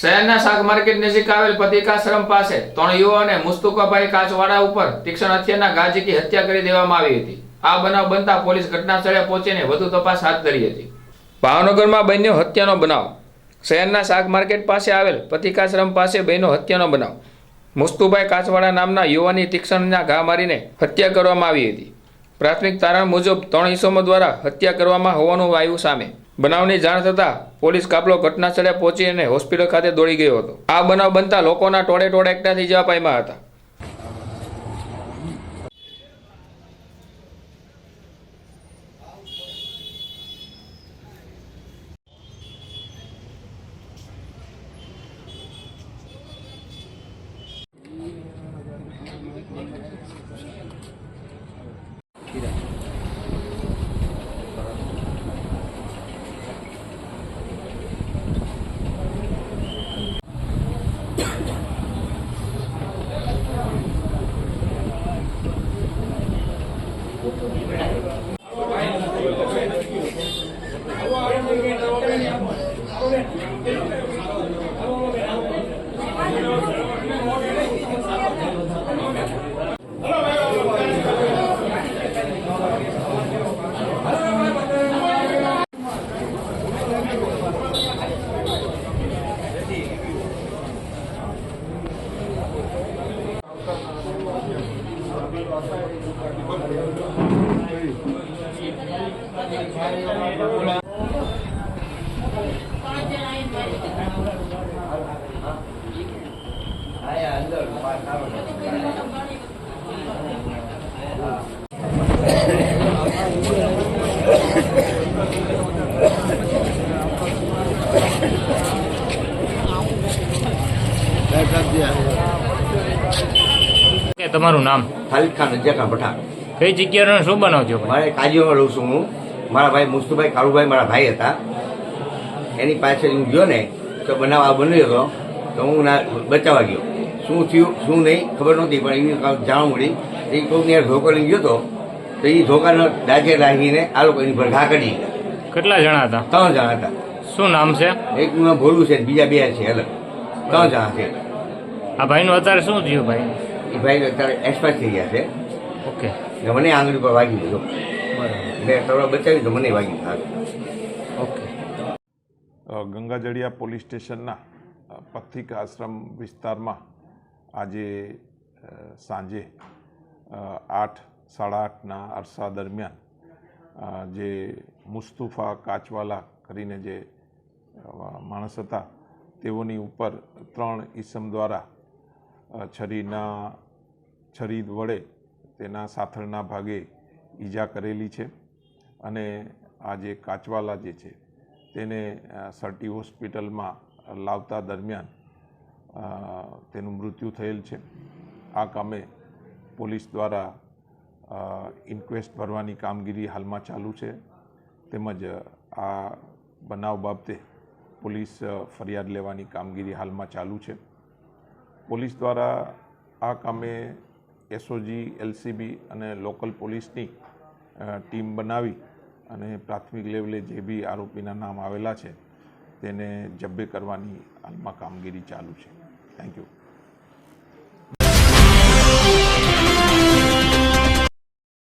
શહેરના શાક માર્કેટ નજીક આવેલ પતિકાશ્રમ પાસે ત્રણ યુવાને મુસ્તુકાભાઈ કાચવાડા ઉપર તીક્ષ્ણ હત્યાના ગાજીકી હત્યા કરી દેવામાં આવી હતી. આ બનાવ બનતા પોલીસ ઘટના સ્થળે પહોંચીને વધુ તપાસ હાથ ધરી હતી. ભાવનગરમાં બન્યો હત્યાનો બનાવ. શહેરના શાક માર્કેટ પાસે આવેલ પતિકાશ્રમ પાસે બન્યો હત્યાનો બનાવ. મુસ્તુભાઈ કાચવાડા નામના યુવાની તીક્ષ્ણના ઘા મારીને હત્યા કરવામાં આવી હતી. પ્રાથમિક તારણ મુજબ ત્રણ ઇસમો દ્વારા હત્યા કરવામાં હોવાનું આવ્યું સામે બનાવની જાણ થતાં પોલીસ કાફલો ઘટના સ્થળે પહોંચી અને હોસ્પિટલ ખાતે દોડી ગયો હતો. આ બનાવ બનતા લોકોના ટોળે ટોળે એકઠા થઈ જવા પામ્યા હતા. Yeah. Hãy subscribe cho તમારું નામ? ખાલિદ ખાન રજાકા ભઠા કઈ જગ્યાનો શું બનાવજો મારે કાજીઓમાં રહું છું હું. મારા ભાઈ મુસ્તુભાઈ કાળુભાઈ મારા ભાઈ હતા. એની પાછળ હું ગયો ને તો બનાવ આ બન્યો હતો. તો હું ના બચાવવા ગયો. શું થયું શું નહીં ખબર નહોતી પણ એની જાણ મળી. એ કોઈકની યાર ધોકો લઈ ગયો હતો. તો એ ધોકાનો ડાકે રાખીને આ લોકો એની પર ઘા કાઢી કેટલા જણા હતા? ત્રણ જણા હતા. શું નામ છે? એક નું ભોલું છે બીજા બે છે અલગ. ત્રણ જણા છે. આ ભાઈનું અત્યારે શું થયું ભાઈ? એ ભાઈ અત્યારે એક્સપાયર થઈ ગયા છે. ઓકે. એટલે મને આંગળી પર વાગી દીધો એટલે થોડા બચાવી તો મને વાગી આગળ ઓકે. ગંગાજળિયા પોલીસ સ્ટેશનના પથિક આશ્રમ વિસ્તારમાં આજે સાંજે આઠ સાડા આઠના અરસા દરમિયાન જે મુસ્તુફા કાચવાલા કરીને જે માણસ હતા તેઓની ઉપર ત્રણ ઈસમ દ્વારા છરીના, છરી વડે તેના સાથળના ભાગે ઈજા કરેલી છે અને આ જે કાચવાલા જે છે તેને સર્ટી હોસ્પિટલમાં લાવતા દરમિયાન તેનું મૃત્યુ થયેલ છે. આ કામે પોલીસ દ્વારા ઇન્ક્વેસ્ટ ભરવાની કામગીરી હાલમાં ચાલુ છે. તેમજ આ બનાવ બાબતે પોલીસ ફરિયાદ લેવાની કામગીરી હાલમાં ચાલુ છે. પોલીસ દ્વારા આ કામે એસઓજી, એલસીબી અને લોકલ પોલીસની ટીમ બનાવી અને પ્રાથમિક લેવલે જે બી આરોપીના નામ આવેલા છે, તેને જબ્બે કરવાની હાલમાં કામગીરી ચાલુ છે. Thank you